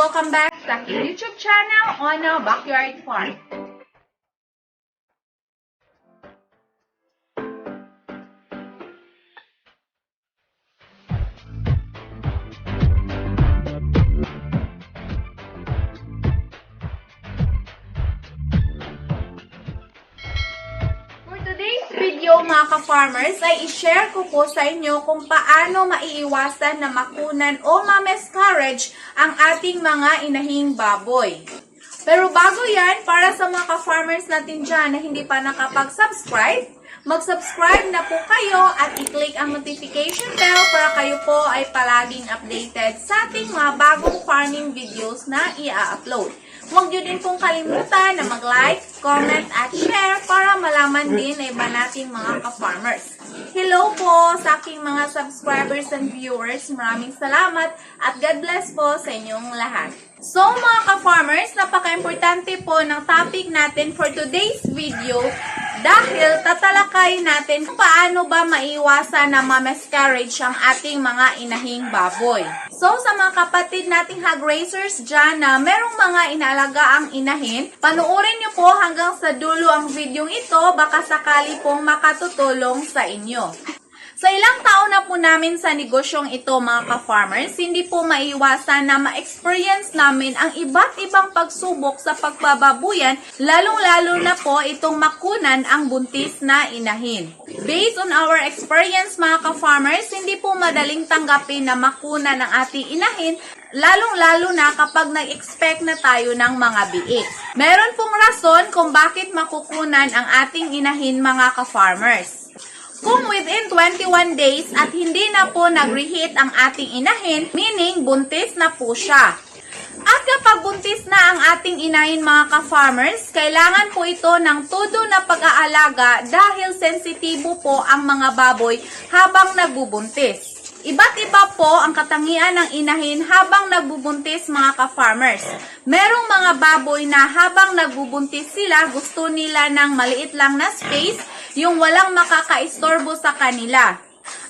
welcome back sa aking YouTube channel on a Backyard Farm. Video mga ka-farmers ay i-share ko po sa inyo kung paano maiiwasan na makunan o ma-miscarriage ang ating mga inahing baboy. Pero bago yan, para sa mga ka-farmers natin dyan na hindi pa nakapag-subscribe, mag-subscribe na po kayo at i-click ang notification bell para kayo po ay palaging updated sa ating mga bagong farming videos na i-upload. Huwag nyo din pong kalimutan na mag-like, comment, at share para malaman din na iba nating mga ka-farmers. Hello po sa aking mga subscribers and viewers. Maraming salamat at God bless po sa inyong lahat. So mga ka-farmers, napaka-importante po ng topic natin for today's video dahil tatalakay natin paano ba maiwasan na ma-miscarriage ang ating mga inahing baboy. So sa mga kapatid nating hog raisers dyan na merong mga inaalaga ang inahin, panuorin niyo po hanggang sa dulo ang video ito baka sakali pong makatutulong sa inyo. Sa ilang taon na po namin sa negosyong ito mga ka-farmers, hindi po maiwasan na ma-experience namin ang iba't ibang pagsubok sa pagbababuyan, lalong-lalo na po itong makunan ang buntis na inahin. Based on our experience mga ka-farmers, hindi po madaling tanggapin na makunan ang ating inahin, lalong-lalo na kapag nag-expect na tayo ng mga biik. Meron pong rason kung bakit makukunan ang ating inahin mga ka-farmers. Kung within 21 days at hindi na po nag-reheat ang ating inahin, meaning buntis na po siya. At kapag buntis na ang ating inahin mga ka-farmers, kailangan po ito ng todo na pag-aalaga dahil sensitibo po ang mga baboy habang nagbubuntis. Iba't iba po ang katangian ng inahin habang nagbubuntis mga ka-farmers. Merong mga baboy na habang nagbubuntis sila, gusto nila ng maliit lang na space, yung walang makakaistorbo sa kanila.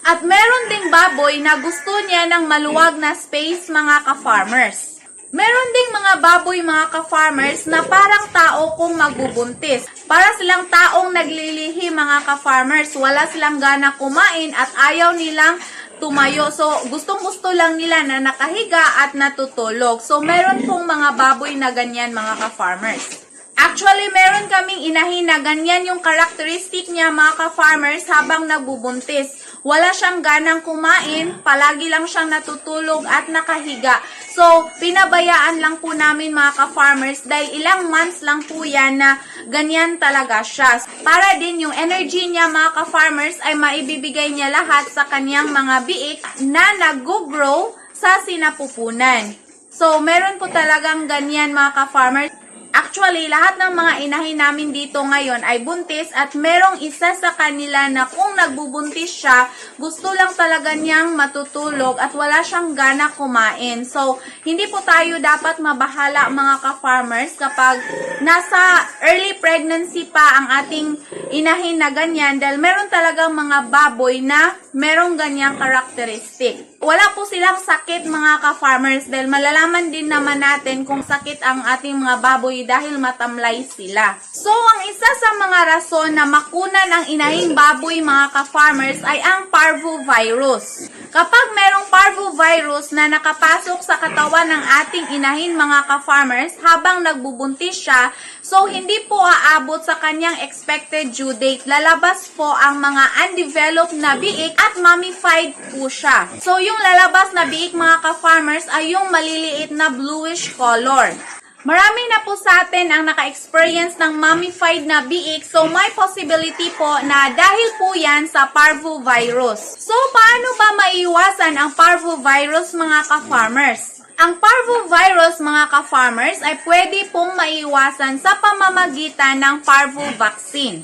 At meron ding baboy na gusto niya ng maluwag na space mga ka-farmers. Meron ding mga baboy mga ka-farmers na parang tao kung magbubuntis. Para silang taong naglilihi mga ka-farmers. Wala silang gana kumain at ayaw nilang tumayo. So, gustong-gusto lang nila na nakahiga at natutulog. So, meron pong mga baboy na ganyan mga ka-farmers. Actually, meron kaming inahin na ganyan yung karakteristik niya mga ka-farmers habang nagbubuntis. Wala siyang ganang kumain, palagi lang siyang natutulog at nakahiga. So, pinabayaan lang po namin mga ka-farmers dahil ilang months lang po yan na ganyan talaga siya. Para din yung energy niya mga ka-farmers ay maibibigay niya lahat sa kanyang mga biik na nag-grow sa sinapupunan. So, meron po talagang ganyan mga ka-farmers. Actually, lahat ng mga inahin namin dito ngayon ay buntis at merong isa sa kanila na kung nagbubuntis siya, gusto lang talaga niyang matutulog at wala siyang gana kumain. So, hindi po tayo dapat mabahala mga ka-farmers kapag nasa early pregnancy pa ang ating inahin na ganyan dahil meron talagang mga baboy na merong ganyang karakteristik. Wala po silang sakit mga ka-farmers dahil malalaman din naman natin kung sakit ang ating mga baboy dahil matamlay sila. So, ang isa sa mga rason na makunan ang inahing baboy mga ka-farmers ay ang parvovirus. Kapag merong parvovirus na nakapasok sa katawan ng ating inahin mga ka-farmers habang nagbubuntis siya, so hindi po aabot sa kanyang expected due date. Lalabas po ang mga undeveloped na biik at mummified po siya. So yung lalabas na biik mga ka-farmers ay yung maliliit na bluish color. Marami na po sa atin ang naka-experience ng mummified na biik, so may possibility po na dahil po yan sa parvovirus. So, paano ba maiwasan ang parvovirus mga ka-farmers? Ang parvovirus mga ka-farmers ay pwede pong maiwasan sa pamamagitan ng parvo vaccine.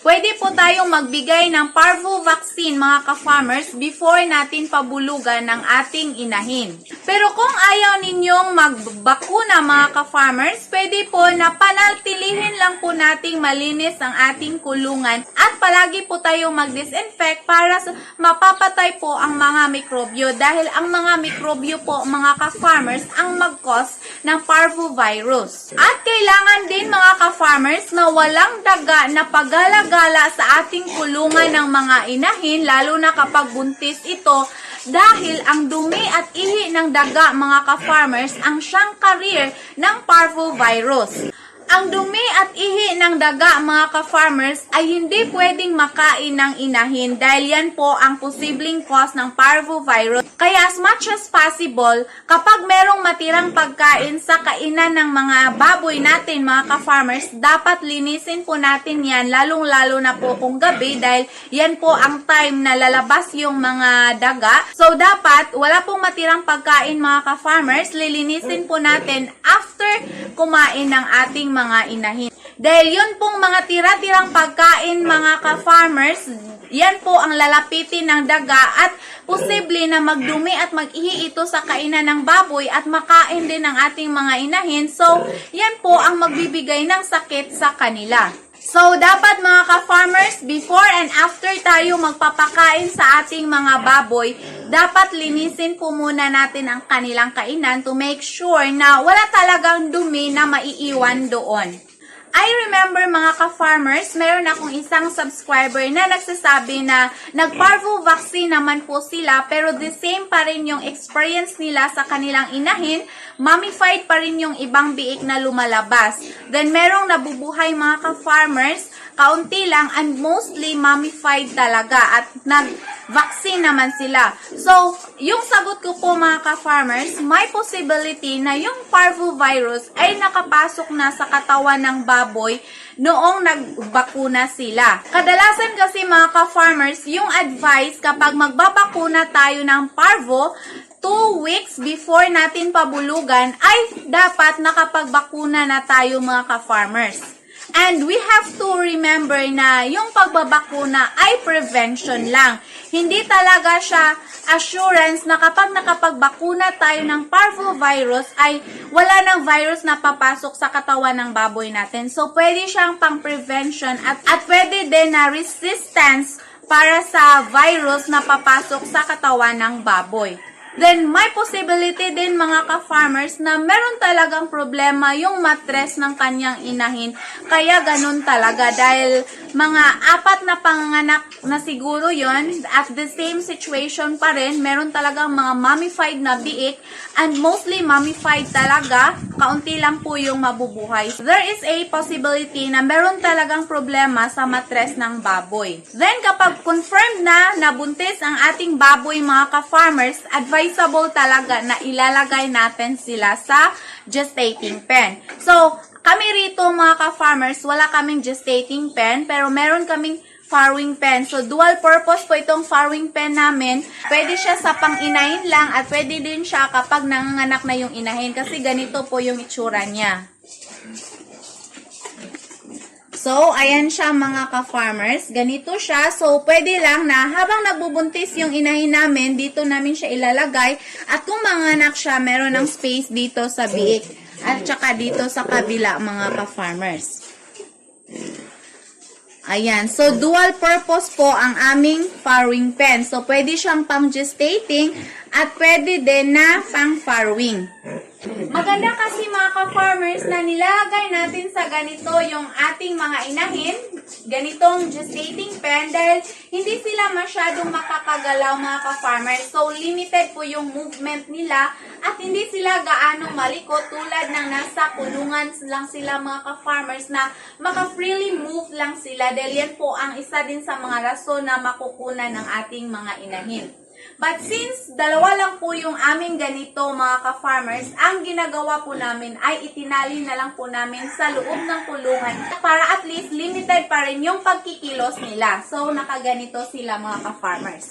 pwede po tayong magbigay ng parvo vaccine mga ka-farmers before natin pabulugan ng ating inahin. Pero kung ayaw ninyong magbakuna mga ka-farmers, pwede po na panatilihin lang po nating malinis ang ating kulungan at palagi po tayong mag-disinfect para mapapatay po ang mga mikrobyo dahil ang mga mikrobyo po mga ka-farmers ang mag-cause ng parvovirus. At kailangan din mga ka-farmers na walang daga na pagala-gala sa ating kulungan ng mga inahin lalo na kapag buntis ito dahil ang dumi at ihi ng daga mga ka-farmers ang siyang career ng parvovirus. Ang dumi at ihi ng daga mga ka-farmers ay hindi pwedeng makain ng inahin dahil yan po ang posibleng cause ng parvovirus. Kaya as much as possible, kapag merong matirang pagkain sa kainan ng mga baboy natin mga ka-farmers, dapat linisin po natin yan lalong-lalo na po kung gabi dahil yan po ang time na lalabas yung mga daga. So dapat wala pong matirang pagkain mga ka-farmers, lilinisin po natin after kumain ng ating mga inahin. Dahil yun pong mga tira-tirang pagkain mga ka-farmers, yan po ang lalapitin ng daga at posible na magdumi at mag-ihi ito sa kainan ng baboy at makain din ng ating mga inahin. So, yan po ang magbibigay ng sakit sa kanila. So, dapat mga ka-farmers, before and after tayo magpapakain sa ating mga baboy, dapat linisin po muna natin ang kanilang kainan to make sure na wala talagang dumi na maiiwan doon. I remember mga ka-farmers, meron akong isang subscriber na nagsasabi na nag-parvo vaccine naman po sila pero the same pa rin yung experience nila sa kanilang inahin, mummified pa rin yung ibang biik na lumalabas. Then merong nabubuhay mga ka-farmers, kaunti lang and mostly mummified talaga at nag-vaccine naman sila. So, yung sagot ko po mga ka-farmers, may possibility na yung parvovirus ay nakapasok na sa katawan ng baboy noong nagbakuna sila. Kadalasan kasi mga ka-farmers, yung advice kapag magbabakuna tayo ng parvo, two weeks before natin pabulugan ay dapat nakapagbakuna na tayo mga ka-farmers. And we have to remember na yung pagbabakuna ay prevention lang. Hindi talaga siya assurance na kapag nakapagbakuna tayo ng parvovirus ay wala ng virus na papasok sa katawan ng baboy natin. So, pwede siyang pang prevention at, at pwede din na resistance para sa virus na papasok sa katawan ng baboy. Then, may possibility din mga ka-farmers na meron talagang problema yung matres ng kanyang inahin. Kaya ganun talaga dahil mga apat na panganak na siguro yon at the same situation pa rin, meron talagang mga mummified na biik and mostly mummified talaga, kaunti lang po yung mabubuhay. There is a possibility na meron talagang problema sa matres ng baboy. Then, kapag confirmed na nabuntis ang ating baboy mga ka-farmers, advisable talaga na ilalagay natin sila sa gestating pen. So, kami rito mga ka-farmers, wala kaming gestating pen, pero meron kaming farrowing pen. So, dual purpose po itong farrowing pen namin. Pwede siya sa pang-inahin lang at pwede din siya kapag nanganganak na yung inahin kasi ganito po yung itsura niya. So, ayan siya mga ka-farmers. Ganito siya. So, pwede lang na habang nagbubuntis yung inahin namin, dito namin siya ilalagay. At kung manganak siya, meron ng space dito sa biik. At saka dito sa kabila mga ka-farmers. Ayan. So, dual purpose po ang aming farrowing pen. So, pwede siyang pang gestating at pwede din na pang farrowing. Maganda kasi mga ka-farmers na nilalagay natin sa ganito yung ating mga inahin, ganitong gestating pen dahil hindi sila masyadong makakagalaw mga ka-farmers. So, limited po yung movement nila at hindi sila gaano malikot tulad ng nasa kulungan lang sila mga ka-farmers na maka-freely move lang sila dahil yan po ang isa din sa mga rason na makukunan ng ating mga inahin. But since dalawa lang po yung aming ganito mga ka-farmers, ang ginagawa po namin ay itinali na lang po namin sa loob ng kulungan para at least limited pa rin yung pagkikilos nila. So, nakaganito sila mga ka-farmers.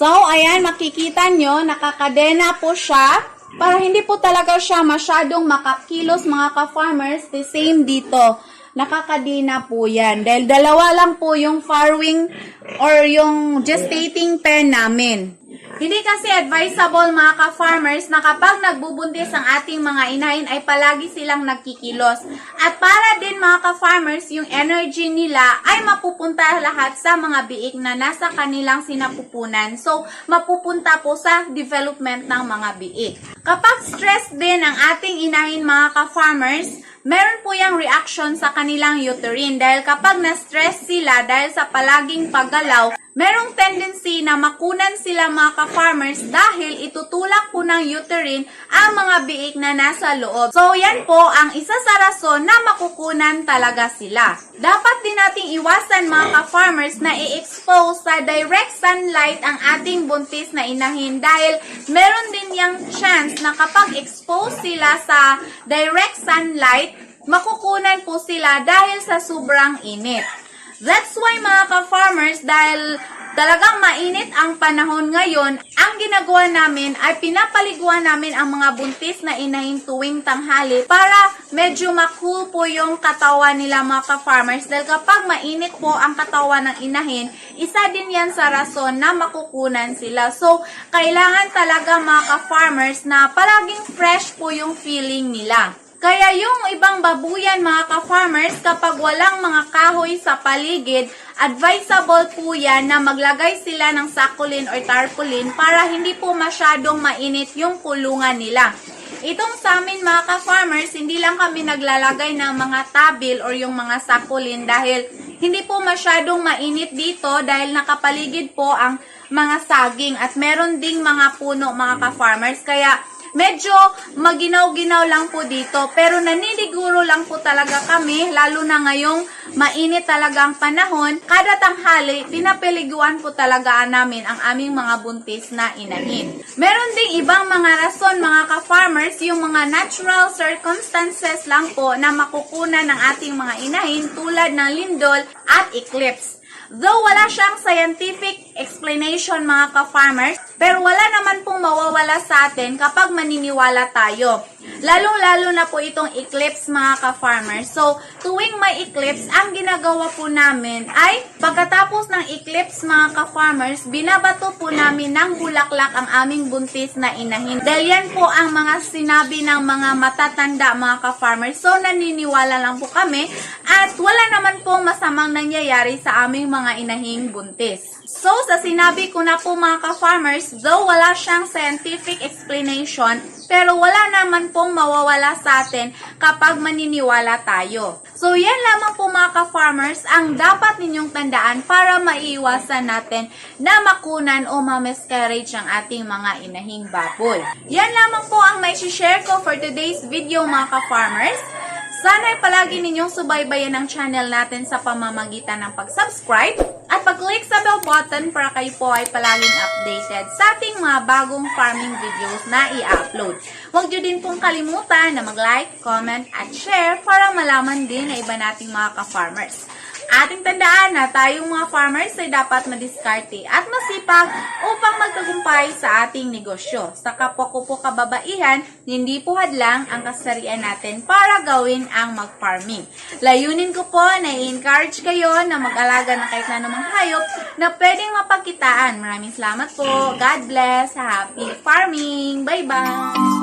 So, ayan, makikita nyo, nakakadena po siya. Para hindi po talaga siya masyadong makakilos mga ka-farmers. The same dito. Nakakadena po yan. Dahil dalawa lang po yung farrowing or yung gestating pen namin. Hindi kasi advisable mga ka-farmers na kapag nagbubuntis ang ating mga inahin ay palagi silang nagkikilos. At para din mga ka-farmers, yung energy nila ay mapupunta lahat sa mga biik na nasa kanilang sinapupunan. So, mapupunta po sa development ng mga biik. Kapag stress din ang ating inahin mga ka-farmers, meron po yung reaction sa kanilang uterine dahil kapag na-stress sila dahil sa palaging paggalaw, merong tendency na makunan sila mga ka-farmers dahil itutulak po ng uterine ang mga biik na nasa loob. So, yan po ang isa sa rason na makukunan talaga sila. Dapat din nating iwasan mga ka-farmers na i-expose sa direct sunlight ang ating buntis na inahin dahil meron din yung chance na kapag expose sila sa direct sunlight, makukunan po sila dahil sa sobrang init. That's why mga ka-farmers, dahil talagang mainit ang panahon ngayon, ang ginagawa namin ay pinapaliguan namin ang mga buntis na inahin tuwing tanghali para medyo makul po yung katawan nila mga ka-farmers. Dahil kapag mainit po ang katawan ng inahin, isa din yan sa rason na makukunan sila. So, kailangan talaga mga ka-farmers na palaging fresh po yung feeling nila. Kaya yung ibang babuyan mga ka-farmers, kapag walang mga kahoy sa paligid, advisable po yan na maglagay sila ng sakulin or tarpaulin para hindi po masyadong mainit yung kulungan nila. Itong sa amin mga ka-farmers, hindi lang kami naglalagay ng mga tabil or yung mga sakulin dahil hindi po masyadong mainit dito dahil nakapaligid po ang mga saging at meron ding mga puno mga ka-farmers. Kaya medyo maginaw-ginaw lang po dito. Pero naniliguro lang po talaga kami, lalo na ngayong mainit talaga ang panahon. Kada tanghali, pinapiliguan po talaga namin ang aming mga buntis na inahin. Meron ding ibang mga rason mga ka-farmers, yung mga natural circumstances lang po na makukunan ng ating mga inahin tulad ng lindol at eclipse. Though wala siyang scientific explanation mga ka-farmers, pero wala naman pong mawawala sa atin kapag maniniwala tayo. Lalong-lalo na po itong eclipse mga ka-farmers. So, tuwing may eclipse, ang ginagawa po namin ay pagkatapos ng eclipse mga ka-farmers, binabato po namin ng bulaklak ang aming buntis na inahin. Dahil yan po ang mga sinabi ng mga matatanda mga ka-farmers. So, naniniwala lang po kami at wala naman po masamang nangyayari sa aming mga inahing buntis. So, sa sinabi ko na po mga ka-farmers, though wala siyang scientific explanation, pero wala naman pong mawawala sa atin kapag maniniwala tayo. So, yan lamang po mga ka-farmers ang dapat ninyong tandaan para maiiwasan natin na makunan o ma-miscarriage ang ating mga inahing baboy. Yan lamang po ang may share ko for today's video mga ka-farmers. Sana ay palagi ninyong subaybayan ang channel natin sa pamamagitan ng pag-subscribe at pag-click sa bell button para kayo po ay palaging updated sa ating mga bagong farming videos na i-upload. Huwag nyo din pong kalimutan na mag-like, comment, at share para malaman din na iba nating mga ka-farmers. Ating tandaan na tayong mga farmers ay dapat madiskarte at masipag magtagumpay sa ating negosyo. Sa kapwa ko po kababaihan, hindi po hadlang ang kasarian natin para gawin ang mag-farming. Layunin ko po na i-encourage kayo na mag-alaga ng kahit na namang hayop na pwedeng mapagkitaan. Maraming salamat po. God bless. Happy farming. Bye-bye.